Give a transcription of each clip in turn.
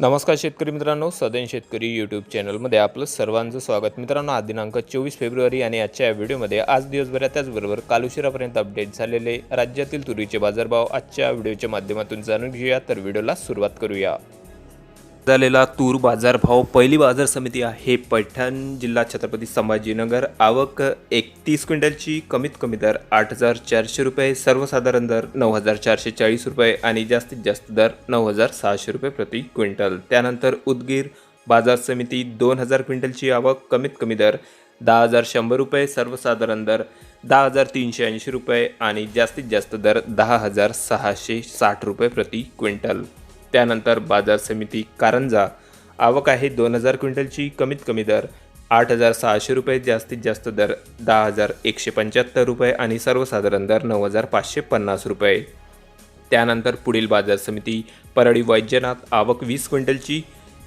नमस्कार शेतकरी मित्रांनो सदन शेतकरी यूट्यूब चॅनलमध्ये आपलं सर्वांचं स्वागत. मित्रांनो आज दिनांक चोवीस फेब्रुवारी आणि आजच्या या व्हिडिओमध्ये आज दिवसभरात त्याचबरोबर काल उशिरापर्यंत अपडेट झालेले राज्यातील तुरीचे बाजारभाव आजच्या व्हिडिओच्या माध्यमातून जाणून घेऊया. तर व्हिडिओला सुरुवात करूया. झालेला तूर बाजारभाव पहिली बाजार समिती आहे पैठण. जिल्हा छत्रपती संभाजीनगर. आवक एकतीस क्विंटलची कमीत कमी दर आठ हजार चारशे रुपये सर्वसाधारण दर नऊ हजार चारशे चाळीस रुपये आणि जास्तीत जास्त दर नऊ हजार सहाशे रुपये प्रति क्विंटल. त्यानंतर उदगीर बाजार समिती दोन हजार क्विंटलची आवक कमीत कमी दर दहा हजार शंभर रुपये सर्वसाधारण दर दहा हजार तीनशे ऐंशी रुपये आणि जास्तीत जास्त दर दहा हजार सहाशे साठ रुपये प्रति क्विंटल. त्यानंतर बाजार समिती कारंजा. आवक आहे दोन हजार क्विंटलची कमीत कमी दर आठ हजार सहाशे रुपये जास्तीत जास्त दर दहा हजार एकशे पंच्याहत्तर रुपये आणि सर्वसाधारण दर नऊ हजार पाचशे पन्नास रुपये. त्यानंतर पुढील बाजार समिती परळी वैद्यनाथ आवक वीस क्विंटलची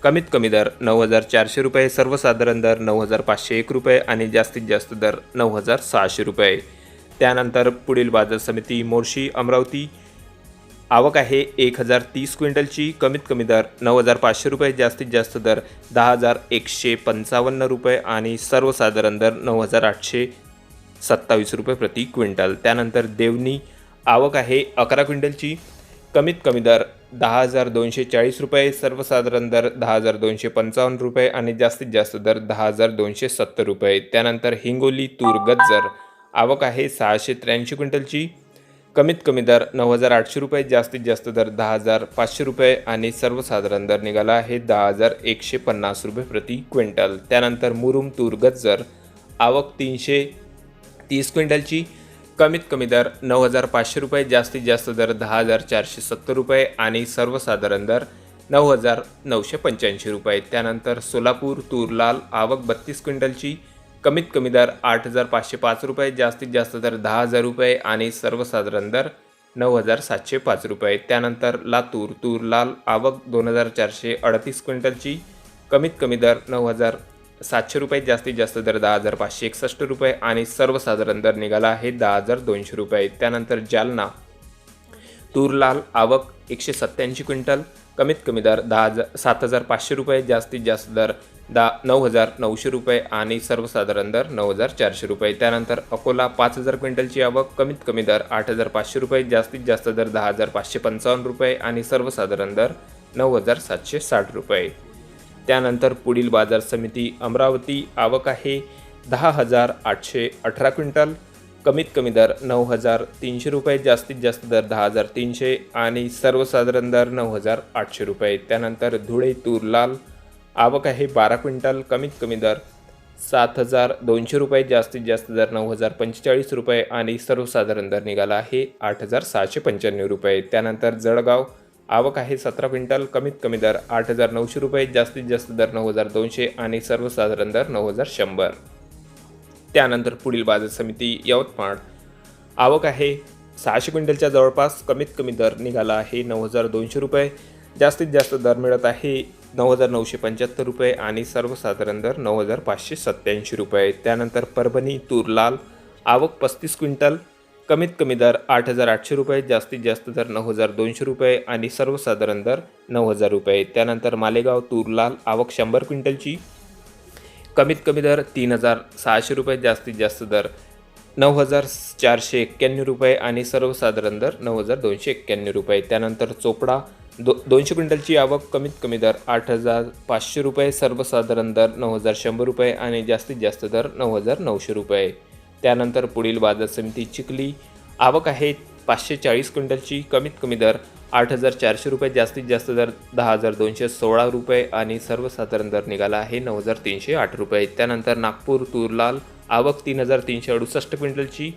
कमीत कमी दर नऊ हजार चारशे रुपये सर्वसाधारण दर नऊ हजार पाचशे एक रुपये आणि जास्तीत जास्त दर नऊ हजार सहाशे रुपये. त्यानंतर पुढील बाजार समिती मोर्शी अमरावती आवक आहे एक हजार तीस क्विंटलची. कमीत कमी दर नऊ हजार पाचशे रुपये जास्तीत जास्त दर दहा हजार एकशे पंचावन्न रुपये आणि सर्वसाधारण दर नऊ हजार आठशे सत्तावीस रुपये प्रति क्विंटल. त्यानंतर देवणी आवक आहे अकरा क्विंटलची. कमीत कमी दर दहा हजार दोनशे चाळीस रुपये सर्वसाधारण दर दहा हजार दोनशे पंचावन्न रुपये आणि जास्तीत जास्त दर दहा हजार दोनशे सत्तर रुपये. त्यानंतर हिंगोली तूर गज्जर आवक आहे सहाशे त्र्याऐंशी क्विंटलची. कमीत कमी दर नऊ हजार आठशे रुपये जास्तीत जास्त दर दहा हजार पाचशे रुपये आणि सर्वसाधारण दर निघाला आहे दहा हजार एकशे पन्नास रुपये प्रति क्विंटल. त्यानंतर मुरुम तूर गज्जर आवक तीनशे तीस क्विंटलची कमीत कमी दर नऊ हजार पाचशे रुपये जास्तीत जास्त दर दहा हजार चारशे सत्तर रुपये आणि सर्वसाधारण दर नऊ हजार नऊशे पंच्याऐंशी रुपये. त्यानंतर सोलापूर तूर लाल आवक बत्तीस क्विंटलची कमीत कमी दर आठ हजार पाचशे पाच रुपये जास्तीत जास्त दर दहा हजार रुपये आणि सर्वसाधारण दर नऊ हजार सातशे पाच रुपये. त्यानंतर लातूर तूर लाल आवक दोन हजार चारशे अडतीस क्विंटलची. कमीत कमी दर नऊ हजार सातशे रुपये जास्तीत जास्त दर दहा हजार पाचशे एकसष्ट रुपये आणि सर्वसाधारण दर निघाला आहे दहा हजार दोनशे रुपये. त्यानंतर जालना तूर लाल आवक एकशे सत्त्याऐंशी क्विंटल. कमीत कमी दर दहा हजार सात हजार पाचशे रुपये जास्तीत जास्त दर दहा नऊ हजार नऊशे रुपये आणि सर्वसाधारण दर नऊ हजार चारशे रुपये. त्यानंतर अकोला पाच हजार क्विंटलची आवक कमीत कमी दर आठ हजार पाचशे रुपये जास्तीत जास्त दर दहा हजार पाचशे पंचावन्न रुपये आणि सर्वसाधारण दर नऊ हजार सातशे साठ रुपये. त्यानंतर पुढील बाजार समिती अमरावती आवक आहे दहा हजार आठशे अठरा क्विंटल कमीत कमी दर नऊ हजार तीनशे रुपये जास्तीत जास्त दर दहा हजार तीनशे आणि सर्वसाधारण दर नऊ हजार आठशे रुपये. त्यानंतर धुळे तूर लाल आवक आहे बारा क्विंटल कमीत कमी दर सात हजार दोनशे रुपये जास्तीत जास्त दर नऊ हजार पंचेचाळीस रुपये आणि सर्वसाधारण दर निघाला आहे आठ हजार सहाशे पंच्याण्णव रुपये. त्यानंतर जळगाव आवक आहे सतरा क्विंटल कमीत कमी दर आठ हजार नऊशे रुपये जास्तीत जास्त दर नऊ हजार दोनशे आणि सर्वसाधारण दर नऊ हजार शंभर. त्यानंतर पुढील बाजार समिती यवतमाळ. आवक आहे सहाशे क्विंटलच्या जवळपास कमीत कमी दर निघाला आहे नऊ हजार दोनशे रुपये. जास्तीत जास्त दर मिळत आहे नऊ हजार नऊशे पंच्याहत्तर रुपये आणि सर्वसाधारण दर नऊ हजार पाचशे सत्त्याऐंशी रुपये. त्यानंतर परभणी तूर लाल आवक पस्तीस क्विंटल कमीत कमी दर आठ हजार आठशे रुपये जास्तीत जास्त दर नऊ हजार दोनशे रुपये आणि सर्वसाधारण दर नऊ हजार रुपये. त्यानंतर मालेगाव तूर लाल आवक शंभर क्विंटलची कमीत कमी दर तीन हजार सहाशे रुपये जास्तीत जास्त दर नऊ हजार चारशे एक्क्याण्णव रुपये आणि सर्वसाधारण दर नऊ हजार दोनशे एक्क्याण्णव रुपये. त्यानंतर चोपडा दो दोनशे क्विंटलची आवक कमीत कमी दर आठ हजार पाचशे रुपये सर्वसाधारण दर नऊ हजार शंभर रुपये आणि जास्तीत जास्त दर नऊ हजार नऊशे रुपये. त्यानंतर पुढील बाजार समिती चिखली. आवक आहे पाचशे चाळीस क्विंटलची कमीत कमी दर आठ हजार चारशे रुपये जास्तीत जास्त दर दहा हजार दोनशे सोळा रुपये आणि सर्वसाधारण दर निघाला आहे नऊ हजार तीनशे आठ रुपये. त्यानंतर नागपूर तूरलाल आवक तीन हजार तीनशे अडुसष्ट क्विंटलची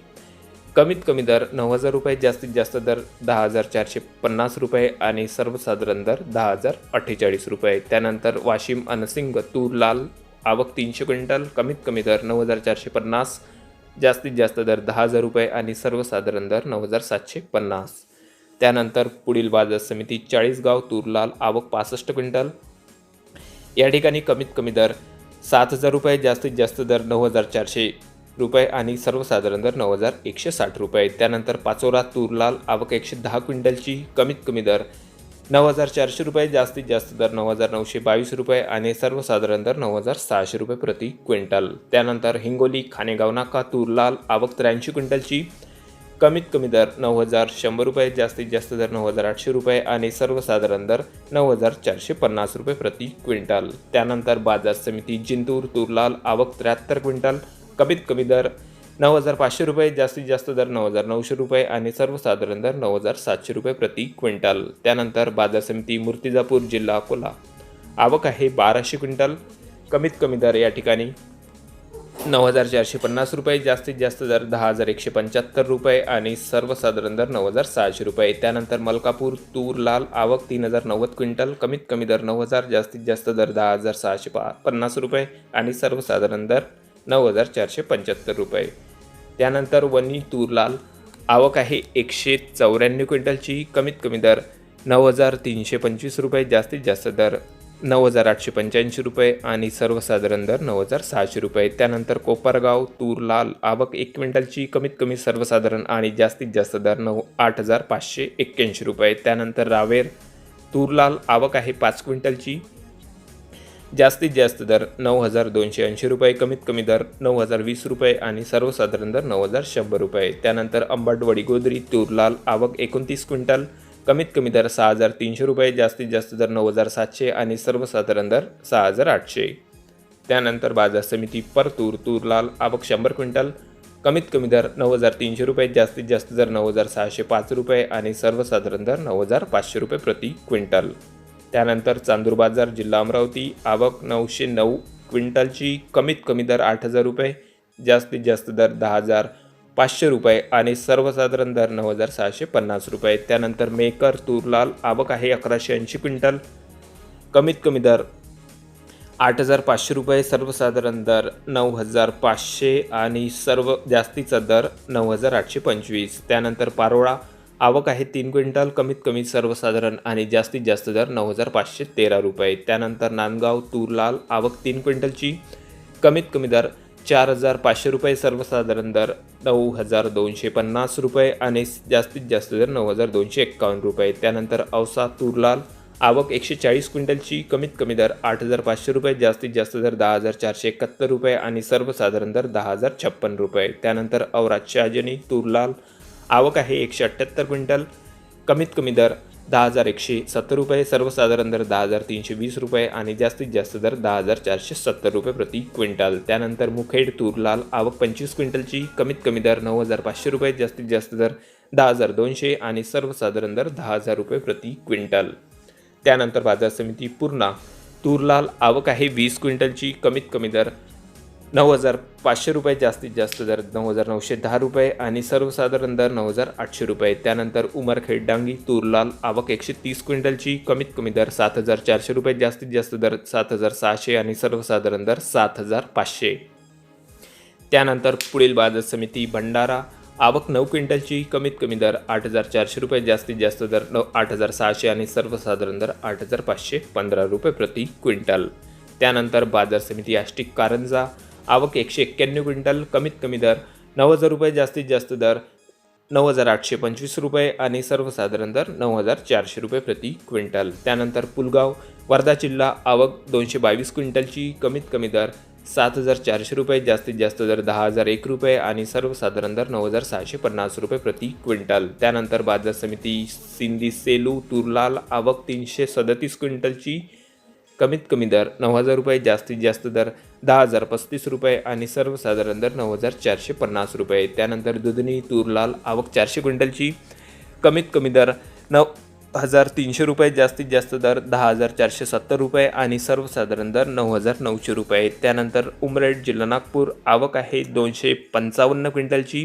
कमीत कमी दर नऊ हजार रुपये जास्तीत जास्त दर दहा हजार चारशे पन्नास रुपये आणि सर्वसाधारण दर दहा हजार अठ्ठेचाळीस रुपये. त्यानंतर वाशिम अनसिंग तूर लाल आवक तीनशे क्विंटल कमीत कमी दर नऊ हजार चारशे पन्नास जास्तीत जास्त दर दहा हजार रुपये आणि सर्वसाधारण दर नऊ हजार सातशे पन्नास. त्यानंतर पुढील बाजार समिती चाळीसगाव तूरलाल आवक पासष्ट क्विंटल. या ठिकाणी कमीत कमी दर सात हजार रुपये जास्तीत जास्त दर नऊ हजार चारशे रुपये आणि सर्वसाधारण दर नऊ हजार एकशे साठ रुपये. त्यानंतर पाचोरा तूरलाल आवक एकशे दहा क्विंटलची कमीत कमी दर नऊ हजार चारशे रुपये जास्तीत जास्त दर नऊ हजार नऊशे बावीस रुपये आणि सर्वसाधारण दर नऊ हजार सहाशे रुपये प्रति क्विंटल. त्यानंतर हिंगोली खानेगाव नाका तूर लाल आवक त्र्याऐंशी क्विंटलची कमीत कमी दर नऊ हजार शंभर रुपये जास्तीत जास्त दर नऊ हजार आठशे रुपये आणि सर्वसाधारण दर नऊ हजार चारशे पन्नास रुपये प्रति क्विंटल. त्यानंतर बाजार समिती जिंतूर तुरलाल आवक त्र्याहत्तर क्विंटल कमीत कमी दर नऊ हजार पाचशे रुपये जास्तीत जास्त दर नऊ हजार नऊशे रुपये आणि सर्वसाधारण दर नऊ हजार सातशे रुपये प्रति क्विंटल. त्यानंतर बाजार समिती मूर्तिजापूर जिल्हा अकोला आवक आहे बाराशे क्विंटल. कमीत कमी दर या ठिकाणी नऊ हजार चारशे पन्नास रुपये जास्तीत जास्त दर दहा हजार एकशे पंच्याहत्तर रुपये आणि सर्वसाधारण दर नऊ हजार सहाशे रुपये. त्यानंतर मलकापूर तूर लाल आवक तीन हजार नव्वद क्विंटल. कमीत कमी दर नऊ हजार जास्तीत जास्त दर दहा हजार सहाशे पा पन्नास रुपये आणि सर्वसाधारण दर नऊ हजार चारशे पंच्याहत्तर रुपये. त्यानंतर वनी तूर लाल आवक आहे एकशे चौऱ्याण्णव क्विंटलची. कमीत कमी दर नऊ हजार तीनशे पंचवीस रुपये जास्तीत जास्त दर नऊ हजार आठशे पंच्याऐंशी रुपये आणि सर्वसाधारण दर नऊ हजार सहाशे रुपये. त्यानंतर कोपरगाव तूर लाल आवक एक क्विंटलची कमीत कमी सर्वसाधारण आणि जास्तीत जास्त दर नऊ आठ हजार पाचशे एक्क्याऐंशी रुपये. त्यानंतर रावेर तूर लाल आवक आहे पाच क्विंटलची. जास्तीत जास्त दर नऊ हजार दोनशे ऐंशी रुपये कमीत कमी दर नऊ हजार वीस रुपये आणि सर्वसाधारण दर नऊ हजार शंभर रुपये. त्यानंतर अंबाटवडी गोदरी तूरलाल आवक एकोणतीस क्विंटल कमीत कमी दर सहा हजार तीनशे रुपये जास्तीत जास्त दर नऊ हजार सातशे आणि सर्वसाधारण दर सहा हजार आठशे. त्यानंतर बाजार समिती परतूर तूरलाल आवक शंभर क्विंटल कमीत कमी दर नऊ हजार तीनशे रुपये जास्तीत जास्त दर नऊ हजार सहाशे पाच रुपये आणि सर्वसाधारण दर नऊ हजार पाचशे रुपये प्रति क्विंटल. त्यानंतर चांदूर बाजार जिल्हा अमरावती आवक नऊशे नऊ क्विंटलची कमीत कमी दर आठ हजार रुपये जास्तीत जास्त दर दहा हजार पाचशे रुपये आणि सर्वसाधारण दर नऊ हजार सहाशे पन्नास रुपये. त्यानंतर मेकर तूरलाल आवक आहे अकराशे ऐंशी क्विंटल कमीत कमी दर आठ हजार पाचशे रुपये सर्वसाधारण दर नऊ हजार पाचशे आणि सर्व जास्तीचा दर नऊ हजार आठशे पंचवीस. त्यानंतर पारोळा आवक आहे तीन क्विंटल कमीत कमी सर्वसाधारण आणि जास्तीत जास्त दर नऊ हजार पाचशे तेरा रुपये. त्यानंतर नांदगाव तूरलाल आवक तीन क्विंटलची कमीत कमी दर चार हजार पाचशे रुपये सर्वसाधारण दर नऊ हजार दोनशे पन्नास रुपये आणि जास्तीत जास्त दर नऊ हजार दोनशे एक्कावन्न रुपये. त्यानंतर औसा तूरलाल आवक एकशे चाळीस क्विंटलची कमीत कमी दर आठ हजार पाचशे रुपये जास्तीत जास्त दर दहा हजार चारशे एकाहत्तर रुपये आणि सर्वसाधारण दर दहा हजार छप्पन रुपये. त्यानंतर औरात शहाजनी तूरलाल आवक आहे एकशे अठ्ठ्याहत्तर क्विंटल. कमीत कमी दर दहा हजार एकशे सत्तर रुपये सर्वसाधारण दर दहा हजार तीनशे वीस रुपये आणि जास्तीत जास्त दर दहा हजार चारशे सत्तर रुपये प्रति क्विंटल. त्यानंतर मुखेड तूरलाल आवक पंचवीस क्विंटलची कमीत कमी दर नऊ हजार पाचशे रुपये जास्तीत जास्त दर दहा हजार दोनशे आणि सर्वसाधारण दर दहा हजार रुपये प्रति क्विंटल. त्यानंतर बाजार समिती पूर्णा. तूरलाल आवक आहे वीस क्विंटलची कमीत कमी दर नऊ हजार पाचशे रुपये जास्तीत जास्त दर नऊ हजार नऊशे दहा रुपये आणि सर्वसाधारण दर नऊ हजार आठशे रुपये. त्यानंतर उमरखेड डांगी तूरलाल आवक एकशे तीस क्विंटलची कमीत कमी दर सात हजार चारशे रुपये जास्तीत जास्त दर सात हजार सहाशे आणि सर्वसाधारण दर सात हजार पाचशे. त्यानंतर पुढील बाजार समिती भंडारा आवक नऊ क्विंटलची कमीत कमी दर आठ हजार चारशे रुपये जास्तीत जास्त दर नऊ आठ हजार सहाशे आणि सर्वसाधारण दर आठ हजार पाचशे पंधरा रुपये प्रति क्विंटल. त्यानंतर बाजार समिती आष्टिक कारंजा आवक एकशे एक्क्याण्णव क्विंटल कमीत कमी दर नऊ हजार रुपये जास्तीत जास्त दर नऊ हजार आठशे पंचवीस रुपये आणि सर्वसाधारण दर नऊ हजार चारशे रुपये प्रति क्विंटल. त्यानंतर पुलगाव वर्धा जिल्हा आवक दोनशे बावीस क्विंटलची कमीत कमी दर सात हजार चारशे रुपये जास्तीत जास्त दर दहा हजार एक रुपये आणि सर्वसाधारण दर नऊ हजार सहाशे पन्नास रुपये प्रति क्विंटल. त्यानंतर बाजार समिती सिंदी सेलू तुरलाल आवक तीनशे सदतीस क्विंटलची कमीत कमी दर नऊ हजार रुपये जास्तीत जास्त दर दहा हजार पस्तीस रुपये आणि सर्वसाधारण दर नऊ हजार चारशे पन्नास रुपये. त्यानंतर दुधनी तूरलाल आवक चारशे क्विंटलची. कमीत कमी दर नऊ हजार तीनशे रुपये जास्तीत जास्त दर दहा हजार चारशे सत्तर रुपये आणि सर्वसाधारण दर नऊ हजार नऊशे रुपये. त्यानंतर उमरेड जिल्हा नागपूर आवक आहे दोनशे पंचावन्न क्विंटलची.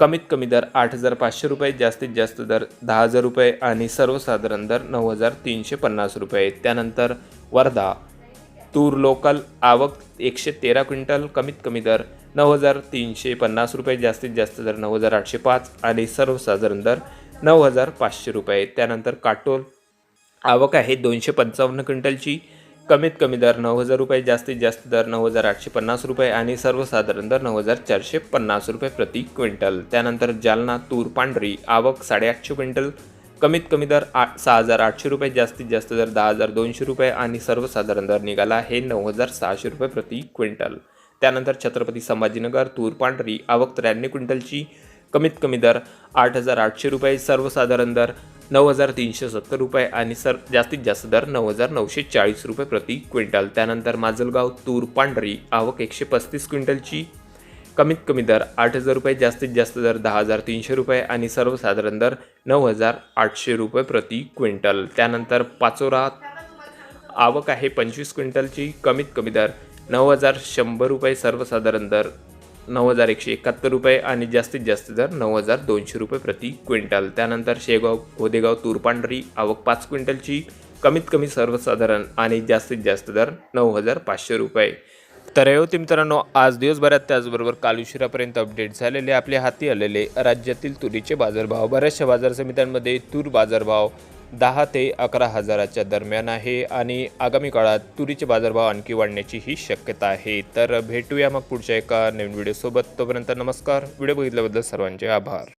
कमीत कमी दर आठ हजार पाचशे रुपये जास्तीत जास्त दर दहा हजार रुपये आणि सर्वसाधारण दर नऊ हजार तीनशे पन्नास रुपये. त्यानंतर वर्धा. तूर लोकल आवक एकशे तेरा क्विंटल कमीत कमी दर नऊ हजार तीनशे पन्नास रुपये जास्तीत जास्त दर नऊ हजार आठशे पाच आणि सर्वसाधारण दर नऊ हजार पाचशे रुपये. त्यानंतर काटोल आवक आहे दोनशे पंचावन्न क्विंटलची कमीत कमी दर नऊ हजार रुपये जास्तीत जास्त दर नऊ हजार आठशे पन्नास रुपये आणि सर्वसाधारण दर नऊ हजार चारशे पन्नास रुपये प्रति क्विंटल. त्यानंतर जालना तूर पांढरी आवक साडेआठशे क्विंटल कमीत कमी दर आठ सहा हजार आठशे रुपये जास्तीत जास्त दर दहा हजार दोनशे रुपये आणि सर्वसाधारण दर निघाला आहे नऊ हजार सहाशे रुपये प्रति क्विंटल. त्यानंतर छत्रपती संभाजीनगर तूर पांढरी आवक त्र्याण्णव क्विंटलची कमीत कमी दर आठ हजार आठशे रुपये सर्वसाधारण दर नऊ हजार तीनशे सत्तर रुपये आणि सर जास्तीत जास्त दर नऊ हजार नऊशे चाळीस रुपये प्रति क्विंटल. त्यानंतर माजलगाव तूर पांढरी आवक एकशे पस्तीस क्विंटलची कमीत कमी दर आठ हजार रुपये जास्तीत जास्त दर दहा हजार तीनशे रुपये आणि सर्वसाधारण दर नऊ हजार आठशे रुपये प्रति क्विंटल. त्यानंतर पाचोरा आवक आहे पंचवीस क्विंटलची. कमीत कमी दर नऊ हजार शंभर रुपये सर्वसाधारण दर नऊ हजार एकशे एकाहत्तर रुपये आणि जास्तीत जास्त दर नऊ हजार दोनशे रुपये प्रति क्विंटल. त्यानंतर शेगाव गोदेगाव तूरपांढरी आवक पाच क्विंटलची. कमीत कमी सर्वसाधारण आणि जास्तीत जास्त दर नऊ हजार पाचशे रुपये. तर हे मित्रांनो आज दिवसभरात त्याचबरोबर काल उशिरापर्यंत अपडेट झालेले आपल्या हाती आलेले राज्यातील तुरीचे बाजारभाव. बऱ्याचशा बाजार समित्यांमध्ये तूर बाजारभाव दहा ते अकरा हजाराच्या दरम्यान आहे आणि आगामी काळात तुरीचे बाजारभाव आणखी वाढण्याची ही शक्यता आहे. तर भेटूया मग पुढच्या एका नवीन व्हिडिओसोबत तोपर्यंत नमस्कार. व्हिडिओ बघितल्याबद्दल सर्वांचे आभार.